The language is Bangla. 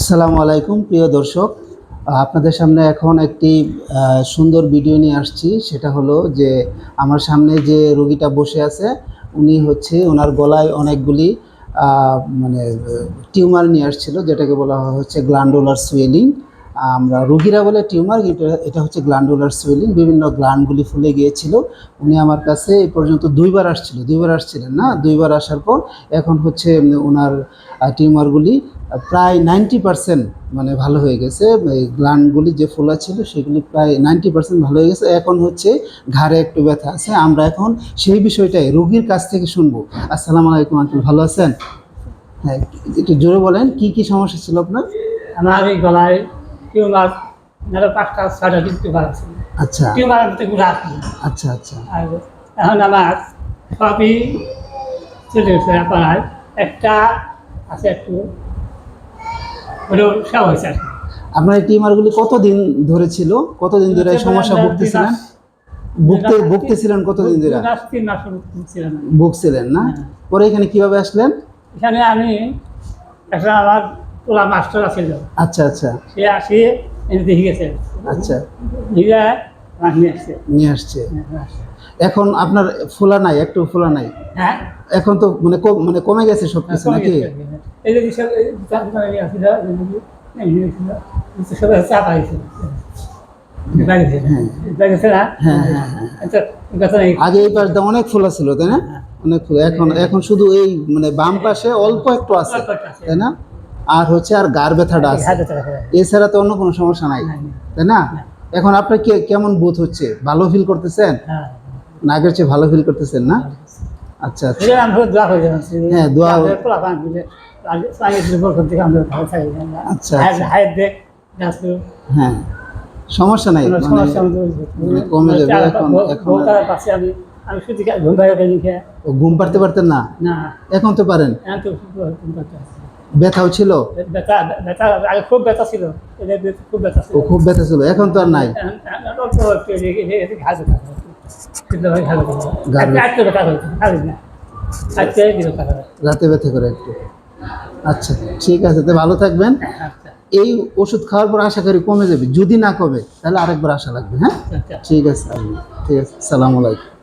আসসালামু আলাইকুম, প্রিয় দর্শক। আপনাদের সামনে এখন একটি সুন্দর ভিডিও নিয়ে আসছি। সেটা হলো যে, আমার সামনে যে রোগীটা বসে আছে, উনি হচ্ছে ওনার গলায় অনেকগুলি মানে টিউমার নিয়ে আসছিল, যেটাকে বলা হচ্ছে গ্ল্যান্ডুলার সুয়েলিং। আমরা রুগীরা বলে টিউমার, কিন্তু এটা হচ্ছে গ্ল্যান্ডুলার সুয়েলিং। বিভিন্ন গ্ল্যান্ডগুলি ফুলে গিয়েছিল। উনি আমার কাছে এই পর্যন্ত দুইবার আসছিল। দুইবার আসছিলেন না? দুইবার আসার পর এখন হচ্ছে ওনার টিউমারগুলি প্রায় নাইনটি পার্সেন্ট মানে ভালো হয়ে গেছে। এই গ্ল্যান্ডগুলি যে ফোলা ছিল সেগুলি প্রায় নাইনটি পার্সেন্ট ভালো হয়ে গেছে। এখন হচ্ছে ঘাড়ে একটু ব্যথা আছে। আমরা এখন সেই বিষয়টাই রোগীর কাছ থেকে শুনব। আসসালামু আলাইকুম আঙ্কেল ভালো আছেন? হ্যাঁ একটু জোরে বলেন কি কি সমস্যা ছিল আপনার? আমার এই গলায় টিউমার পাঁচটা টিউমার আছে। আচ্ছা। টিউমার আছে। আচ্ছা আচ্ছা। আর এখন আমার সবই চলে গেছে আপনার একটা আছে একটু ওটা সব হয়েছে আর আপনার এই টিউমারগুলি কতদিন ধরে ছিল? কতদিন ধরে এই সমস্যা ভুগতেছিলেন। ভুগতে ভুগতেছিলেন কতদিন ধরে? ভুগছিলেন। না? হ্যাঁ। পরে এখানে কীভাবে আসলেন? এখানে আমি একটা আমার ওলা মাস্টার আছিল আচ্ছা আচ্ছা। সে আসি এনে দেখে গেছে। আচ্ছা। নিয়ে আসছে। এখন আপনার ফোলা নাই একটু ফোলা নাই? হ্যাঁ। এখন তো মানে মানে কমে গেছে সব কিছু নাকি। হ্যাঁ। হ্যাঁ, হ্যাঁ, হ্যাঁ। আগে এই পাশটা অনেক ফোলা ছিল তাই না? অনেক ফোলা। এখন এখন শুধু এই মানে বাম পাশে অল্প একটু আছে। তাই না? আর হচ্ছে আর গার ব্যথাটা আছে। এছাড়া তো অন্য কোনো সমস্যা নাই হ্যাঁ, তাই না? এখন আপনার কে কেমন বোধ হচ্ছে? ভালো ফিল করতেছেন? হ্যাঁ। না আগের চেয়ে ভালো ফিল করতেছেন না? আচ্ছা আচ্ছা। হ্যাঁ, দোয়া-। আচ্ছা, আচ্ছা। হ্যাঁ সমস্যা নাই মানে মানে কমে যাবে এখন- এখন ঘুম পারতে পারতেন না? এখন তো পারেন। ব্যথাও ছিল? ব্যথা ব্যথা আগে খুব ব্যথা ছিল। খুব ব্যথা ছিল। খুব ব্যথা ছিল। এখন তো আর নাই। রাতে ব্যথা করে একটু। আচ্ছা ঠিক আছে তো ভালো থাকবেন। আচ্ছা। এই ওষুধ খাওয়ার পর আশা করি কমে যাবে। যদি না কমে তাহলে আরেকবার আশা লাগবে হ্যাঁ? আচ্ছা। ঠিক আছে ঠিক আছে সালাম আলাইকুম।